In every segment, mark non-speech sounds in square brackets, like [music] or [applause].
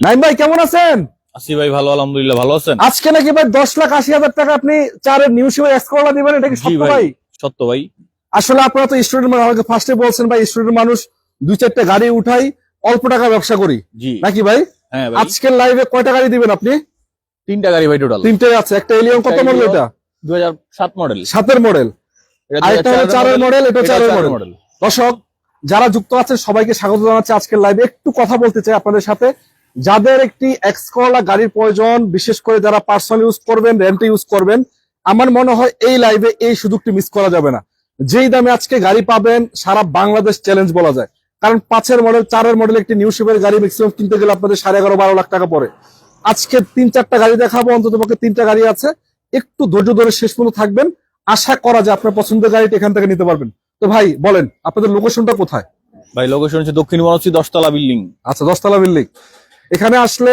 নাইম ভাই কেমন আছেন? আসি ভাই ভালো আলহামদুলিল্লাহ ভালো আছেন? আজকে নাকি ভাই দশ লাখ আশি হাজার টাকা আপনি চারের নিউ শিবের এক্সকোলা দিবেন এটা কি সত্য ভাই সত্য ভাই। আসলে আপনারা তো স্টুডেন্ট মানুষ আমাকে ফার্স্টে বলছেন ভাই স্টুডেন্ট মানুষ দুই চারটে গাড়ি উঠাই অল্প টাকা ব্যবসা করি। নাকি ভাই? হ্যাঁ আজকের লাইভে কয়টা গাড়ি দিবেন আপনি? তিনটা গাড়ি ভাই টোটাল তিনটে আছে একটা এলিয়ন কত মডেল এটা? দুই হাজার সাত মডেল সাতের মডেল আরেকটা হলো চারের মডেল এটা চারের মডেল দর্শক যারা যুক্ত আছেন সবাইকে স্বাগত জানাচ্ছি আজকের লাইভে একটু কথা বলতে চাই আপনাদের সাথে। যাদের একটি এক্সকলা গাড়ির প্রয়োজন বিশেষ করে যারা পার্সোনাল ইউজ করবেন রেন্টে ইউজ করবেন আমার মনে হয় এই লাইভে এই সুযোগটি মিস করা যাবে না। যেই দামে আজকে গাড়ি পাবেন সারা বাংলাদেশ চ্যালেঞ্জ বলা যায়। কারণ পাঁচের মডেল চারের মডেল একটি নিউ শেপের গাড়ি ম্যাক্সিমাম কিনতে গেলে আপনাদের সাড়ে এগারো বারো লাখ টাকা পড়ে। আজকে তিন চারটা গাড়ি দেখাবো অন্তত পক্ষে তিনটা গাড়ি আছে। একটু ধৈর্য ধরে শেষ পর্যন্ত থাকবেন। আশা করা যায় আপনার পছন্দের গাড়িটি এখান থেকে নিতে পারবেন। তো ভাই বলেন আপনাদের লোকেশনটা কোথায়? ভাই লোকেশন হচ্ছে দক্ষিণ মনোচ্ছি দশতলা বিল্ডিং। আচ্ছা দশতলা বিল্ডিং। এখানে আসলে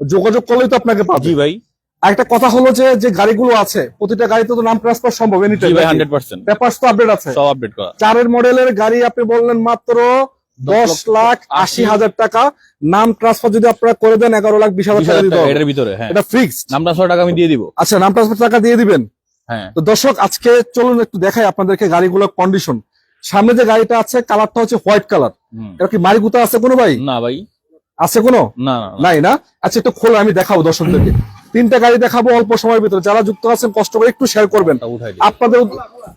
যোগাযোগ করলেই তো আপনাকে পাবে। ভাই। একটা কথা হলো যে যে গাড়িগুলো আছে প্রতিটা গাড়িতে তো নাম ট্রান্সফার সম্ভব এনি ভাই হান্ড্রেড পার্সেন্ট পেপারস তো আপডেট আছে। সব আপডেট করা। চারের মডেলের গাড়ি আপনি বললেন মাত্র দশ লক্ষ লাখ আশি হাজার টাকা। নাম ট্রান্সফার যদি আপনারা করে দেন এগারো লাখ বিশ হাজার টাকা দিতে হবে। এটার ভিতরে হ্যাঁ। এটা ফিক্সড নাম ছয় টাকা আমি দিয়ে দিব। আচ্ছা নাম ট্রান্সফার টাকা দিয়ে দিবেন? হ্যাঁ। তো দর্শক আজকে চলুন একটু দেখাই আপনাদেরকে গাড়িগুলোর কন্ডিশন সামনে যে গাড়িটা আছে কালারটা হচ্ছে হোয়াইট কালার এটা কি মারিগুতা আছে কোনো ভাই? না ভাই। আছে কোনো? না নাই না? আচ্ছা একটু খোলা আমি দেখাবো দর্শকদেরকে। তিনটা গাড়ি দেখাবো অল্প সময়ের ভিতরে। যারা যুক্ত আছেন কষ্ট করে একটু শেয়ার করবেন। আপনাদের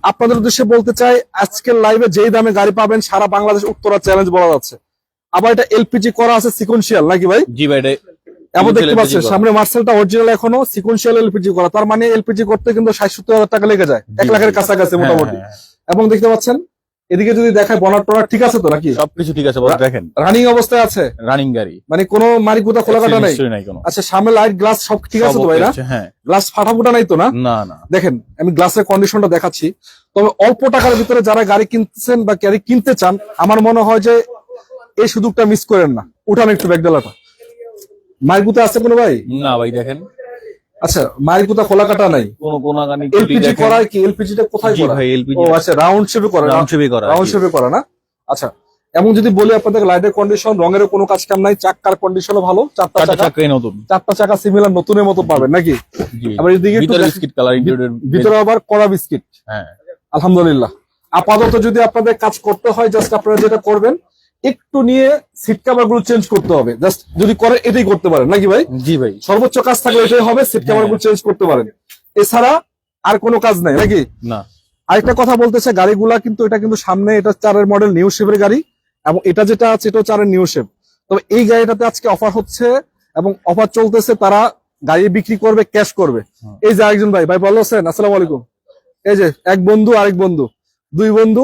আপনাদের উদ্দেশ্যে বলতে চাই আজকের লাইভে যেই দামে গাড়ি পাবেন সারা বাংলাদেশ উত্তরা চ্যালেঞ্জ বলা যাচ্ছে। আবার এটা এলপিজি করা আছে সিকোয়েন্সিয়াল নাকি ভাই? জি ভাই এটা এমন দেখতে পাচ্ছেন। সামনে মার্সেলটা অরিজিনাল এখনও সিকোয়েন্সিয়াল এলপিজি করা। তার মানে এলপিজি করতে কিন্তু ষাট সত্তর হাজার টাকা লেগে যায়। এক লাখের কাছাকাছি হ্যাঁ, মোটামুটি। হ্যাঁ, এবং দেখতে পাচ্ছেন এদিকে যদি দেখায় বনার টনার ঠিক আছে তো নাকি? হ্যাঁ। সবকিছু ঠিক আছে দেখেন। রানিং অবস্থায় আছে? রানিং গাড়ি। মানে কোনো মারিকুতা খোলা কাটা নাই? আচ্ছা সামনে লাইট গ্লাস সব ঠিক আছে তো ভাই না হ্যাঁ। গ্লাস ফাটা ফুটা নাই তো না? না না। দেখেন আমি গ্লাসের কন্ডিশনটা দেখাচ্ছি। তবে অল্প টাকার ভিতরে যারা গাড়ি কিনতেছেন বা গাড়ি কিনতে চান আমার মনে হয় যে এই সুযোগটা মিস করেন না। উঠান একটু ব্যাগডালাটা। মারিকুতা আছে কোনো ভাই? না ভাই দেখেন। আচ্ছা মারিকুতা খোলা কাটা নাই? কোন এলপিজি করা কি? এলপিজি টা কোথায় করা ভাই এলপিজি ও আচ্ছা রাউন্ড শেপে করা রাউন্ড শেপে করা রাউন্ড শেপে করা না? আচ্ছা এমন যদি বলি আপনাদের লাইটের কন্ডিশন রঙের কোনো কাজ কাম নাই চাক্কার কন্ডিশনও ভালো চারটা চাকা নতুন। চারটা চাকা সিমিলার নতুনের মতো পাবেন নাকি? আবার এদিকে ভিতরে বিস্কিট কালার ভিতরে আবার কড়া বিস্কিট হ্যাঁ। আলহামদুলিল্লাহ। আপাতত যদি আপনাদের কাজ করতে হয় জাস্ট আপনারা যেটা করবেন একটু নিয়ে সিট কাভারগুলো চেঞ্জ করতে হবে। জাস্ট যদি করে এটাই করতে পারেন নাকি ভাই? জি ভাই। সর্বোচ্চ কাজ থাকলে এটাই হবে সিট কাভারগুলো চেঞ্জ করতে পারেন। এছাড়া আর কোনো কাজ নাই নাকি? না। আরেকটা কথা বলতেছে গাড়িগুলা কিন্তু এটা কিন্তু সামনে এটা চারের মডেল নিউ শেপের গাড়ি এবং এটা যেটা আছে এটাও চারের নিউ শেপ তবে এই গাড়িটাতে আজকে অফার হচ্ছে এবং অফার চলতেছে তারা গাড়ি বিক্রি করবে ক্যাশ করবে। এই যে আরেকজন ভাই ভাই ভালো আছেন? আসসালামু আলাইকুম। এই যে এক বন্ধু আরেক বন্ধু। দুই বন্ধু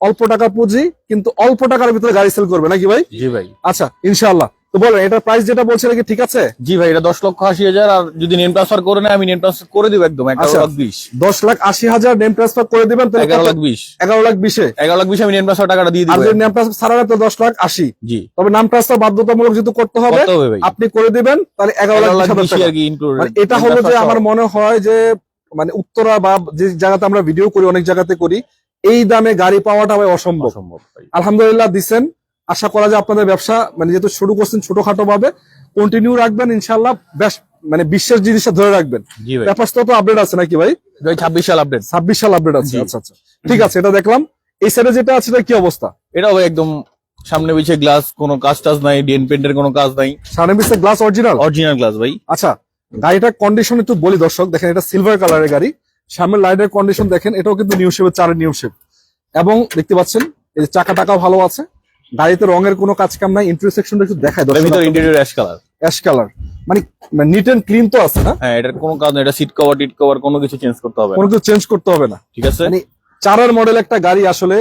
অল্প টাকা পুঁজি কিন্তু অল্প টাকার ভিতরে গাড়ি সেল করবে নাকি ভাই? জি ভাই। আচ্ছা ইনশাআল্লাহ। তো বলেন এটার প্রাইস যেটা বলছে নাকি ঠিক আছে? জি ভাই এটা দশ লক্ষ আশি হাজার আর যদি নেম ট্রান্সফার করে নেয় আমি নেম ট্রান্সফার করে দিব একদম এগারো আচ্ছা। লাখ বিশ। দশ লাখ আশি হাজার নেম ট্রান্সফার করে দিবেন তাহলে এগারো? লাখ বিশ। এগারো লাখ বিশে? এগারো লাখ বিশ আমি নেম ট্রান্সফার টাকাটা দিয়ে আর দিব। যদি নেম ট্রান্সফার ছাড়া তো দশ লাখ আশি। জি। তবে নাম ট্রান্সফার বাধ্যতামূলক যেহেতু করতে হবে আপনি করে দিবেন তাহলে এগারো লাখ বিশ হাজার টাকা। আর কি ইনক্লুড মানে এটা হলো যে আমার মনে হয় যে মানে উত্তরা বা যে জায়গাতে আমরা ভিডিও করি অনেক জায়গাতে করি এই দামে গাড়ি পাওয়াটা ভাই অসম্ভব। আলহামদুলিল্লাহ দিচ্ছেন। আশা করা যায় আপনাদের ব্যবসা মানে যেহেতু শুরু করছেন ছোটখাটো ভাবে কন্টিনিউ রাখবেন ইনশাল্লাহ বেশ মানে বিশ্বের জিনিসটা ধরে রাখবেন। ব্যাপারটা তো আপডেট আছে নাকি ভাই? ছাব্বিশ সাল আপডেট ছাব্বিশ সাল আপডেট আছে আচ্ছা আচ্ছা। ঠিক আছে এটা দেখলাম। এই সাইডে যেটা আছে এটা কি অবস্থা? এটাও একদম সামনে পিছিয়ে গ্লাস কোনো কাজ টাজ নাই ডিএন পেন্টের কোনো কাজ নাই। সামনে পিছনে গ্লাস অরিজিনাল অরিজিনাল গ্লাস ভাই। আচ্ছা গাড়িটার কন্ডিশন একটু বলি দর্শক দেখেন এটা সিলভার কালারের গাড়ি। সামনের লাইটের কন্ডিশন দেখেন এটাও কিন্তু নিউ শেপের চারের নিউ শেপ এবং দেখতে পাচ্ছেন এই যে চাকা টাকা ভালো আছে। গাড়িতে রঙের কোনো কাজ কাম নাই ইন্টারসেকশনটা একটু দেখায় দর্শক ভিতরে interior ash colour ash colour মানে নিট এন্ড ক্লিন তো আছে না? হ্যাঁ এটার কোনো কাজ নাই এটা সিট কভার টিট কভার কোনো কিছু চেঞ্জ করতে হবে কোনো কিছু চেঞ্জ করতে হবে না। ঠিক আছে? মানে চারের মডেল একটা গাড়ি আসলে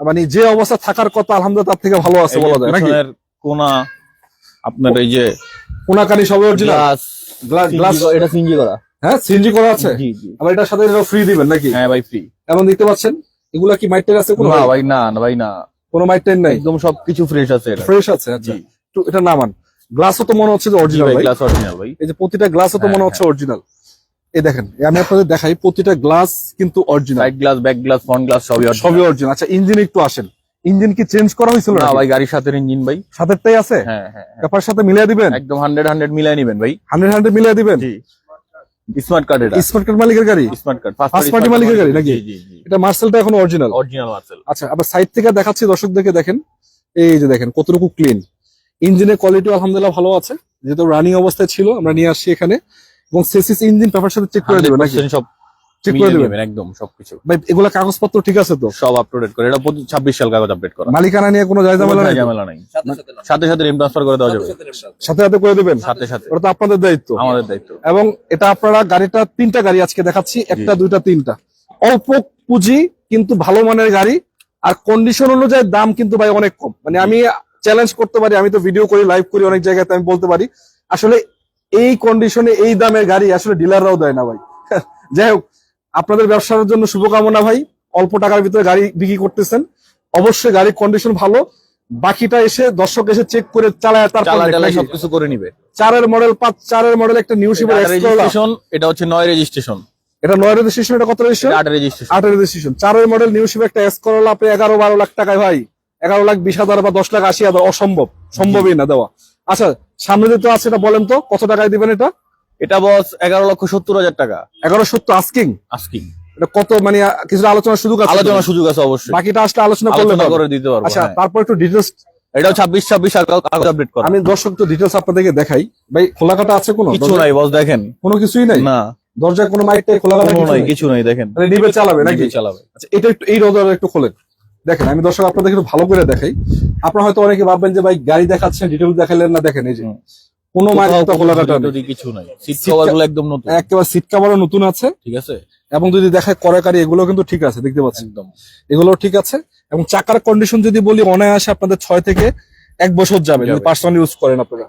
মানে যে অবস্থা থাকার কথা আলহামদুলিল্লাহ তার থেকে ভালো আছে বলা যায় নাকি? কোনা আপনার এই যে কোনাকানি সবই অরিজিনাল গ্লাস গ্লাস গ্লাস এটা সিনজি করা। হ্যাঁ সিএনজি করা আছে? জি জি। আবার এটার সাথে ফ্রি দিবেন নাকি? হ্যাঁ ভাই ফ্রি এখন দেখতে পাচ্ছেন এগুলা কি মাইটের আছে কোনো? না ভাই না না ভাই না। কোনো মাইটের নাই? একদম সবকিছু ফ্রেশ আছে এটা ফ্রেশ আছে আচ্ছা। একটু এটা নামান। গ্লাসও তো মনে হচ্ছে যে অরিজিনাল ভাই গ্লাস অরিজিনাল ভাই। এই যে প্রতিটা গ্লাসও তো হ্যাঁ, মনে হচ্ছে অরিজিনাল এই দেখেন আমি আপনাদের দেখাই প্রতিটা গ্লাস কিন্তু original side glass back glass front glass সবই। সবই অরিজিনাল আচ্ছা ইঞ্জিন একটু আসেন। ইঞ্জিন কি চেঞ্জ করা হয়েছিল না ভাই গাড়ির সাথে ইঞ্জিন ভাই। সাথেরটাই আছে? হ্যাঁ হ্যাঁ হ্যাঁ। ব্যাপার সাথে মিলিয়ে দিবেন? একদম হান্ড্রেড হান্ড্রেড মিলাই নিবেন ভাই। হান্ড্রেড হান্ড্রেড মিলিয়ে দিবেন? জি। স্মার্ট কার্ড এটা। স্মার্ট কার্ড মালিকের গাড়ি? স্মার্ট কার্ড ফার্স্ট পার্টি মালিকের গাড়ি নাকি? এটা মার্সেলটা এখন অরিজিনাল অরিজিনাল মার্সেল আচ্ছা আবার সাইড থেকে দেখাচ্ছি দর্শকদেরকে দেখেন। এই যে দেখেন কতটুকু ক্লিন ইঞ্জিনের কোয়ালিটি আলহামদুলিল্লাহ ভালো আছে। যেহেতু রানিং অবস্থায় ছিল আমরা নিয়ে আসছি এখানে। এবং সেসিস ইঞ্জিন পেপার সাথে চেক করে দেবেন নাকি? সব চেক করে দেবেন? একদম সবকিছু। ভাই এগুলা কাগজপত্র ঠিক আছে তো? সব আপ টু ডেট করে। এটা ছাব্বিশ সাল কাগজ আপডেট করা। মালিকানা নিয়ে কোনো জায়গা নাই ঝামেলা নাই। সাথে সাথে রিম ট্রান্সফার করে দেওয়া যাবে। সাথে সাথে করে দেবেন? সাথে সাথে। ওটা তো আপনাদের দায়িত্ব। আমাদের দায়িত্ব। এবং এটা আপনারা গাড়িটা তিনটা গাড়ি আজকে দেখাচ্ছি একটা দুইটা তিনটা। অল্প পুঁজি কিন্তু ভালো মানের গাড়ি। আর কন্ডিশন অনুযায়ী দাম কিন্তু ভাই অনেক কম। মানে আমি চ্যালেঞ্জ করতে পারি আমি তো ভিডিও করি লাইভ করি অনেক জায়গাতে আমি বলতে পারি। আসলে এই কন্ডিশনে এই দামের গাড়ি আসলে ডিলাররাও দেয় না ভাই। [laughs] যাই হোক আপনাদের ব্যবসার জন্য শুভকামনা ভাই। অল্প টাকার ভিতরে গাড়ি বিক্রি করতেছেন। অবশ্যই গাড়ির কন্ডিশন ভালো। বাকিটা এসে দর্শক এসে চেক করে চালায়? সবকিছু করে নিবে। চারের মডেল পাঁচ চারের মডেল একটা নিউ রেজিস্ট্রেশন এটা হচ্ছে নয় রেজিস্ট্রেশন এটা নয় রেজিস্ট্রেশন এটা কত রেজিস্ট্রেশন আট রেজিস্ট্রেশন আট রেজিস্ট্রেশন চারের মডেল নিউ শিপ একটা এস করলা আপনি এগারো বারো লাখ টাকায় ভাই। এগারো লাখ বিশ হাজার বা দশ লাখ আশি হাজার অসম্ভব। সম্ভবই না দেওয়া। আচ্ছা সামনে যেটা আছে এটা বলেন তো কত টাকায় দিবেন এটা? এটা বস এগারো লক্ষ সত্তর হাজার টাকা। এগারো সত্তর আস্কিং আস্কিং এটা কত মানে কিছু আলোচনার সুযোগ আছে আলোচনা সুযোগ আছে অবশ্যই। বাকিটা আসলে আলোচনা করলে করে দিতে পারব আচ্ছা হ্যাঁ। তারপর একটু ডিটেলস এটাও ছাব্বিশ ছাব্বিশ কাগজ আপডেট করা। আমি দর্শক তো ডিটেলস আপনাদেরকে দেখাই। ভাই খোলাকাটা আছে কোনো? কিছু নাই বস দেখেন। কোনো কিছুই নাই? না। দরজায় কোনো মাইকটাই খোলাকাটা কোনো নাই? কিছু নাই দেখেন। মানে নিবে চালাবে নাকি? চালাবে। আচ্ছা এটা একটু এই রোজার একটু খোলেন। দেখেন আমি দর্শক আপনাদের একটু ভালো করে দেখাই। আপনারা হয়তো অনেকে ভাববেন যে ভাই গাড়ি দেখাচ্ছেন ডিটেল দেখালেন না দেখেন এই যে। কোনো কিছু নাই। সিট একদম নতুন। একেবারে সিট কাভারও নতুন আছে। ঠিক আছে? এবং যদি দেখায় করাকারি এগুলো কিন্তু ঠিক আছে দেখতে পাচ্ছেন। একদম। এগুলো ঠিক আছে। এবং চাকার কন্ডিশন যদি বলি অনায়াসে আপনাদের ছয় থেকে এক বছর যাবে যদি পার্সোনাল ইউজ করেন আপনারা।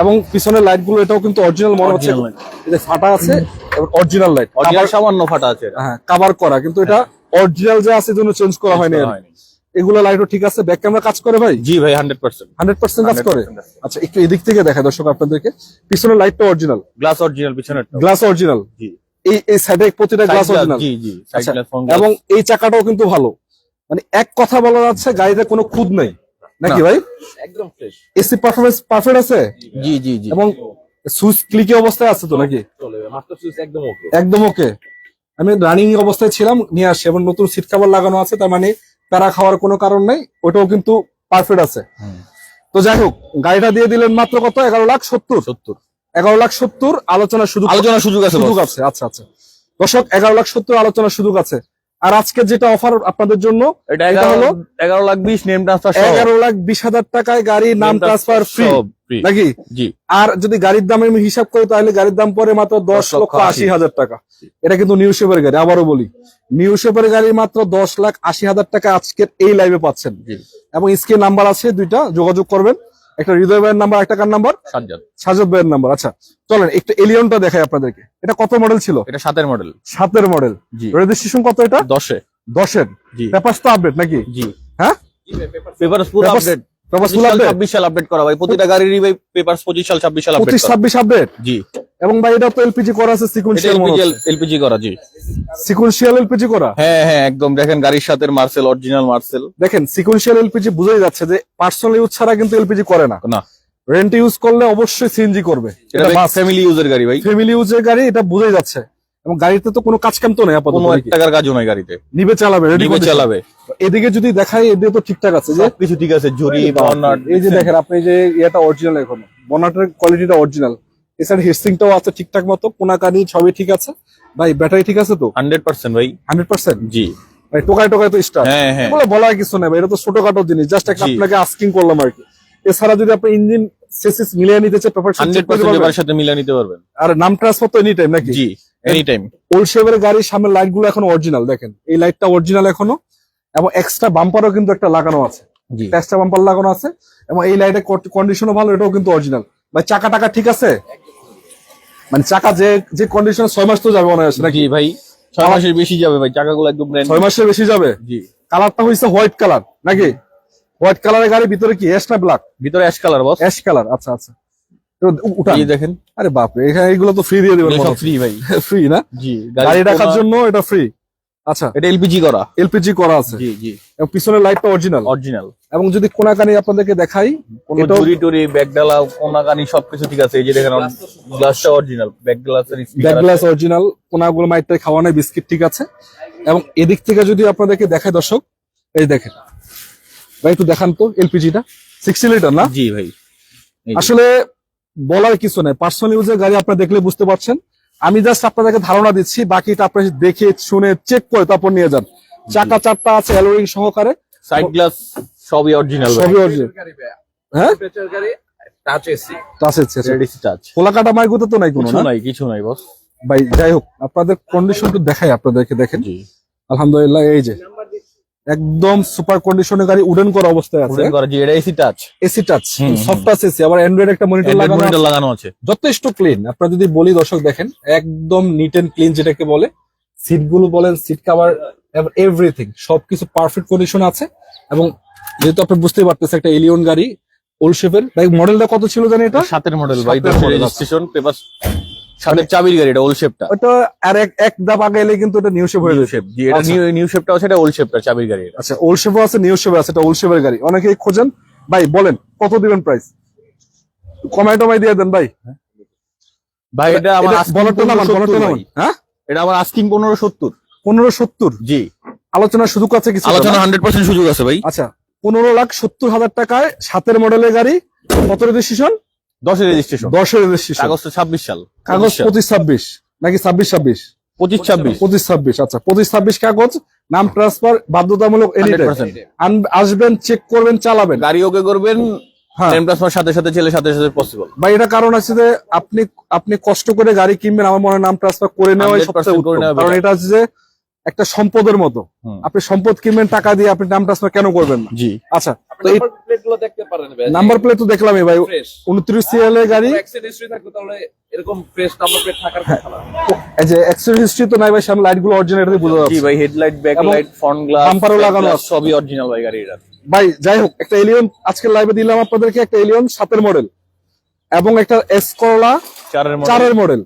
এবং পিছনের লাইটগুলো এটাও কিন্তু অরিজিনাল মনে হচ্ছে ফাটা আছে এবং অরিজিনাল লাইট অরিজিনাল সামান্য ফাটা আছে। হ্যাঁ কাভার করা কিন্তু এটা অরিজিনাল যে আছে জন্য চেঞ্জ করা হয়নি। এগুলো লাইটও ঠিক আছে? ব্যাক ক্যামেরা কাজ করে ভাই? জি ভাই হান্ড্রেড পার্সেন্ট হান্ড্রেড পার্সেন্ট কাজ করে? আচ্ছা একটু এদিক থেকে দেখায় দর্শক আপনাদেরকে। পিছনের লাইটটা অরিজিনাল গ্লাস অরিজিনাল পিছনের গ্লাস অরিজিনাল জি। এই এই সাইডে প্রতিটা গ্লাস অরিজিনাল জি জি। সাইড আচ্ছা, গ্লাস ফ্রন্ট এবং এই চাকাটাও কিন্তু ভালো। মানে এক কথা বলা যাচ্ছে গাড়িতে কোনো খুদ নেই। নাকি ভাই? একদম ফ্রেশ এসি পারফরমেন্স পারফেক্ট আছে? জি জি জি। এবং সুইচ ক্লিকে অবস্থায় আছে তো নাকি? চলে মাস্টার সুইচ একদম ওকে একদম ওকে আমি রানিং অবস্থায় ছিলাম নিয়ে আসছি এবং নতুন সিট কাভার লাগানো আছে তার মানে প্যারা খাওয়ার কোনো কারণ নেই ওটাও কিন্তু পারফেক্ট আছে। তো যাই হোক গাড়িটা দিয়ে দিলেন মাত্র কত? এগারো লাখ সত্তর। সত্তর। এগারো লাখ সত্তর আলোচনার সুযোগ আলোচনার সুযোগ আছে সুযোগ আছে আচ্ছা আচ্ছা। দর্শক এগারো লাখ সত্তর আলোচনার সুযোগ আছে। আর আজকে যেটা অফার আপনাদের জন্য এটা এটা হলো এগারো লাখ বিশ নেম ট্রান্সফার এগারো লাখ বিশ হাজার টাকায় গাড়ি নাম ট্রান্সফার ফ্রি নাকি? আর যদি গাড়ির দাম আমি হিসাব করি তাহলে গাড়ির দাম পরে মাত্র দশ লক্ষ আশি। হাজার টাকা। এটা কিন্তু নিউ শেপের গাড়ি আবারও বলি। নিউ শেপের গাড়ি মাত্র দশ লাখ আশি হাজার টাকা আজকের এই লাইভে পাচ্ছেন। এবং স্ক্রিন নাম্বার আছে দুইটা যোগাযোগ করবেন। একটা হৃদয় ভাইয়ের নাম্বার একটা কার নাম্বার? সাজ্জাদ। সাজদ ভাইয়ের নাম্বার আচ্ছা। চলেন একটু এলিয়নটা দেখাই আপনাদেরকে। এটা কত মডেল ছিল? এটা সাতের মডেল সাতের মডেল জি। রেজিস্ট্রেশন কত এটা? দশে। দশের। জি। পেপারস তো আপডেট নাকি? জি। হ্যাঁ? পেপার পুরো আপডেট ছাব্বিশ সাল আপডেট করা ভাই। প্রতিটা গাড়িরই ভাই পেপার পঁচিশ সাল ছাব্বিশ সাল পঁচিশ ছাব্বিশ আপডেট জি। এবং ভাই এটা তো এলপিজি করা আছে সিকুয়েন্সিয়াল এলপিজি করা জি। সিকুয়েন্সিয়াল এলপিজি করা? হ্যাঁ হ্যাঁ একদম। দেখেন গাড়ির সাথে মার্সেল অরিজিনাল মার্সেল দেখেন সিকুয়েন্সিয়াল এলপিজি বুঝাই যাচ্ছে যে পার্সোনাল ইউজ ছাড়া কিন্তু এলপিজি করে না। না। রেন্ট ইউজ করলে অবশ্যই সিএনজি করবে। এটা ফ্যামিলি ইউজের গাড়ি ভাই। ফ্যামিলি ইউজের গাড়ি এটা বুঝাই যাচ্ছে। এবং গাড়িতে তো কোনো কাজ কাম তো নেই আপাতত কোনো এক টাকার কাজও নাই গাড়িতে। নিবে চালাবে রেডি নিবে চালাবে। এদিকে যদি দেখাই এদিকে তো ঠিকঠাক আছে যে কিছু ঠিক আছে ঝুরি বার্নার এই যে দেখেন আপনি যে ইয়েটা অরিজিনাল এখন বনাটের কোয়ালিটিটা অরিজিনাল এছাড়া হিটসিংটাও আছে ঠিকঠাক মতো কোনাকানি সবই ঠিক আছে। ভাই ব্যাটারি ঠিক আছে তো? হান্ড্রেড পার্সেন্ট ভাই। Hundred percent? জি। ভাই টোকায় টোকায় তো স্টার হ্যাঁ হ্যাঁ। বলার কিছু নেই ভাই এটা তো ছোটখাটো জিনিস জাস্ট একটা আপনাকে আস্কিং করলাম আর কি। এছাড়া যদি আপনি ইঞ্জিন সেসিস মিলিয়ে নিতে চান পেপার সাথে মিলিয়ে নিতে পারবেন। আর নাম ট্রান্সফার তো এনি টাইম নাকি? জি। এনি টাইম ওল্ড গাড়ির সামনে লাইটগুলো এখন অরিজিনাল দেখেন। এই লাইটটা অরিজিনাল এখনও এবং এক্সট্রা বাম্পারও কিন্তু একটা লাগানো আছে। এক্সট্রা বাম্পার লাগানো আছে এবং এই লাইটের কন্ডিশনও ভালো এটাও কিন্তু অরিজিনাল ভাই চাকা টাকা ঠিক আছে? মানে চাকা যে যে কন্ডিশন ছয় মাস তো যাবে মনে হচ্ছে নাকি ভাই ছয় মাসের বেশি যাবে ভাই টাকাগুলো একদম ছয় মাসের বেশি যাবে? জি। কালারটা হয়েছে হোয়াইট কালার নাকি? হোয়াইট কালারের গাড়ি ভিতরে কি অ্যাশ না ব্ল্যাক ভিতরে ash colour boss ash colour আচ্ছা আচ্ছা। তো উ- উঠান। এই দেখেন। আরে বাপরে এখানে এগুলো তো ফ্রি দিয়ে দিবেন ফ্রি ভাই। [laughs] ফ্রি না? জি গাড়ি রাখার জন্য এটা ফ্রি আচ্ছা। এটা এলপিজি করা। এলপিজি করা আছে। জি জি। এবং পিছনের লাইটটা অরিজিনাল অরিজিনাল এবং যদি কোনাকানি আপনাদেরকে দেখাই কোন চুরি টুরি ব্যাগ ডালা কোনাকানি সবকিছু ঠিক আছে। এই যে দেখেন গ্লাসটা অরিজিনাল ব্যাক গ্লাসের গ্লাস অরিজিনাল কোনাগুলো মাইটটাই খাওয়া নাই বিস্কিট ঠিক আছে। এবং এদিক থেকে যদি আপনাদেরকে দেখায় দর্শক এই দেখেন। ভাই একটু দেখান তো এলপিজিটা সিক্সটি লিটার না? জি ভাই। আসলে বলার কিছু নাই। পার্সোনাল ইউজের গাড়ি আপনারা দেখলে বুঝতে পারছেন। আমি জাস্ট আপনাদেরকে ধারণা দিচ্ছি বাকিটা আপনারা দেখে শুনে চেক করে তারপর নিয়ে যান। চাকা চারটা আছে অ্যালোরিং সহকারে। সাইড গ্লাস সবই অরিজিনাল সবই অরিজিনাল হ্যাঁ? টাচ এসি টাচ আছে রেডিসি টাচ কোলাকাটা মাইগুতে তো নাই কোনো না? নাই কিছু নাই বস ভাই যাই হোক আপনাদের কন্ডিশন তো দেখাই আপনাদেরকে দেখেন। জি। আলহামদুলিল্লাহ এই যে। একদম সুপার কন্ডিশনের গাড়ি উডেন করা অবস্থায় আছে উডেন করা জি এটা AC touch AC touch. Soft touch AC আবার অ্যান্ড্রয়েড একটা মনিটর লাগানো মনিটর আছে। লাগানো আছে যথেষ্ট ক্লিন আপনারা যদি বলি দর্শক দেখেন একদম নিট এন্ড ক্লিন যেটাকে বলে সিটগুলো বলেন সিট কাভার এভরিথিং সবকিছু পারফেক্ট কন্ডিশন আছে এবং যেহেতু আপনি বুঝতেই পারতেছেন একটা এলিয়ন গাড়ি ওল্ড শেপের ভাই মডেলটা কত ছিল জানি এটা সাতের মডেল ভাই। রেজিস্ট্রেশন পেপার সাতের চাবির গাড়ি এটা ওল্ড শেপটা ওটা আর এক এক ধাপ আগে এলে কিন্তু এটা নিউ শেপ হয়ে নিউ যাবে শেপ জি এটা আচ্ছা। নিউ নিউ শেপটা আছে এটা ওল্ড শেপটা চাবির গাড়ি আচ্ছা ওল্ড শেপও আছে নিউ শেপও আছে এটা ওল্ড শেপের গাড়ি। অনেকেই খোঁজেন। ভাই বলেন কত দিবেন প্রাইস কমাই টমাই দিয়ে দেন ভাই। ভাই এটা আমার asking না 1570 না হ্যাঁ? এটা আমার আস্কিং পনেরো সত্তর। পনেরো সত্তর? জি। আলোচনার সুযোগ আছে কিছু? আলোচনা হান্ড্রেড পার্সেন্ট সুযোগ আছে ভাই। আচ্ছা পনেরো লাখ সত্তর হাজার টাকায় সাতের মডেলের গাড়ি কত রেজিস্ট্রেশন? দশের রেজিস্ট্রেশন দশের রেজিস্ট্রেশন কাগজ তো ছাব্বিশ সাল। কাগজ পঁচিশ ছাব্বিশ। নাকি ছাব্বিশ ছাব্বিশ? পঁচিশ ছাব্বিশ। পঁচিশ ছাব্বিশ আচ্ছা। পঁচিশ ছাব্বিশ কাগজ নাম ট্রান্সফার বাধ্যতামূলক আসবেন চেক করবেন চালাবেন। গাড়ি ওকে করবেন হ্যাঁ। সাথে সাথে ছেলে সাথে সাথে পসিবল বা এটা কারণ আছে যে আপনি আপনি কষ্ট করে গাড়ি কিনবেন আমার মনে হয় নাম ট্রান্সফার করে নেওয়াই 100% সবচেয়ে করে উত্তম। নেওয়া কারণ এটা হচ্ছে যে একটা সম্পদের মতো। আপনি সম্পদ কিনবেন টাকা দিয়ে আপনি নাম ট্রান্সফার কেন করবেন না? জি। আচ্ছা তো এই নাম্বার প্লেট দেখতে পারেন নাম্বার প্লেট তো দেখলামই ভাই। উনত্রিশ সিএল এর গাড়ি। অ্যাক্সিডেন্ট হিস্ট্রি থাকতো তাহলে এরকম ফ্রেশ নাম্বার প্লেট থাকার কথা না। এই যে এক্সিডেন্ট হিস্ট্রি তো নাই ভাই সামনে লাইটগুলো অরিজিনাল বোঝা জি যাচ্ছে। ভাই headlight back light front glass bumper লাগানো আছে। সবই অরিজিনাল ভাই গাড়ির। ভাই যাই হোক একটা এলিয়ন আজকে লাইভে দিলাম আপনাদেরকে একটা এলিয়ন সাতের মডেল এবং একটা এক্স করলা চারের মডেল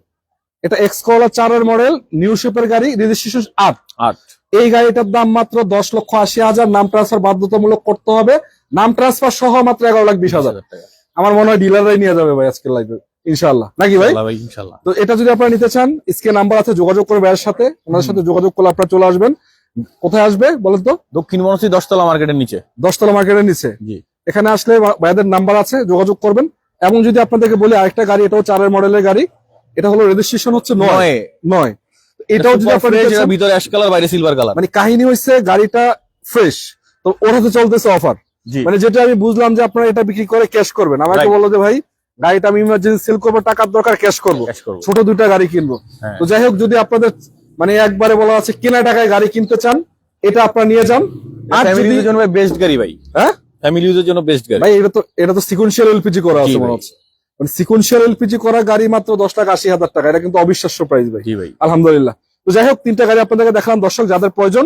এটা এক্স করলা চারের মডেল নিউ শেপের গাড়ি রেজিস্ট্রেশন আট। আট। এই গাড়িটার দাম মাত্র দশ লক্ষ আশি হাজার। নাম ট্রান্সফার বাধ্যতামূলক করতে হবে। নাম ট্রান্সফার সহ মাত্র এগারো লাখ বিশ হাজার। টাকা। আমার মনে হয় ডিলাররাই নিয়ে যাবে ভাই আজকের লাইভে ইনশাল্লাহ নাকি ভাই? ইনশাল্লাহ তো এটা যদি আপনারা নিতে চান স্ক্রিন নাম্বার আছে যোগাযোগ করে ভাইয়ের সাথে। ওনার সাথে যোগাযোগ করলে আপনারা চলে আসবেন। কোথায় আসবে বলেন তো? দক্ষিণ মনসি দশতলা মার্কেটের নিচে। দশতলা মার্কেটের নিচে। জি। এখানে আসলে ভাইয়াদের নাম্বার আছে যোগাযোগ করবেন। এবং যদি আপনাদেরকে বলি আরেকটা গাড়ি এটাও চারের মডেলের গাড়ি। এটা হলো রেজিস্ট্রেশন হচ্ছে নয়। নয়। এটাও যদি আপনারা ভিতরে অ্যাশ কালার বাইরে সিলভার কালার মানে কাহিনী হচ্ছে গাড়িটা ফ্রেশ তো ওর হাতে চলতেছে অফার মানে যেটা আমি বুঝলাম যে আপনারা এটা বিক্রি করে ক্যাশ করবেন। আমাকে. বলল যে ভাই গাড়িটা আমি ইমার্জেন্সি সেল করব টাকার দরকার ক্যাশ করব। ছোট দুইটা গাড়ি কিনবো। হ্যাঁ। তো যাই হোক যদি আপনাদের মানে একবারে বলা আছে কেনা টাকায় গাড়ি কিনতে চান এটা আপনারা নিয়ে যান। আর যদি বেস্ট গাড়ি ভাই। হ্যাঁ? ফ্যামিলি ইউজের জন্য বেস্ট গাড়ি। ভাই এটা তো এটা তো সিকুয়েন্সিয়াল এলপিজি করা আছে মনে হচ্ছে। মানে সিকুয়েন্সিয়াল এলপিজি করা গাড়ি মাত্র দশ লাখ আশি হাজার টাকা। এটা কিন্তু অবিশ্বাস্য প্রাইস ভাই। ভাই। আলহামদুলিল্লাহ। তো যাই হোক তিনটা গাড়ি আপনাদেরকে দেখালাম। দর্শক যাদের প্রয়োজন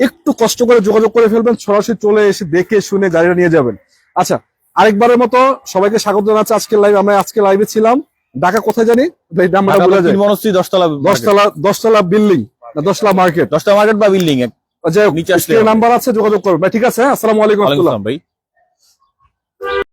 একটু কষ্ট করে যোগাযোগ করে ফেলবেন। সরাসরি চলে এসে দেখে শুনে গাড়িটা নিয়ে যাবেন। আচ্ছা আরেকবারের মতো সবাইকে স্বাগত জানাচ্ছি আজকের লাইভ আমরা আজকে লাইভে ছিলাম। ঢাকা কোথায় জানি? নাম্বারটা বলে দশতলা দশতলা দশতলা বিল্ডিং দশতলা মার্কেট দশতলা মার্কেট বা বিল্ডিং যাই হোক নাম্বার আছে যোগাযোগ করবেন। ঠিক আছে হ্যাঁ? আসসালামু আলাইকুম ভাই।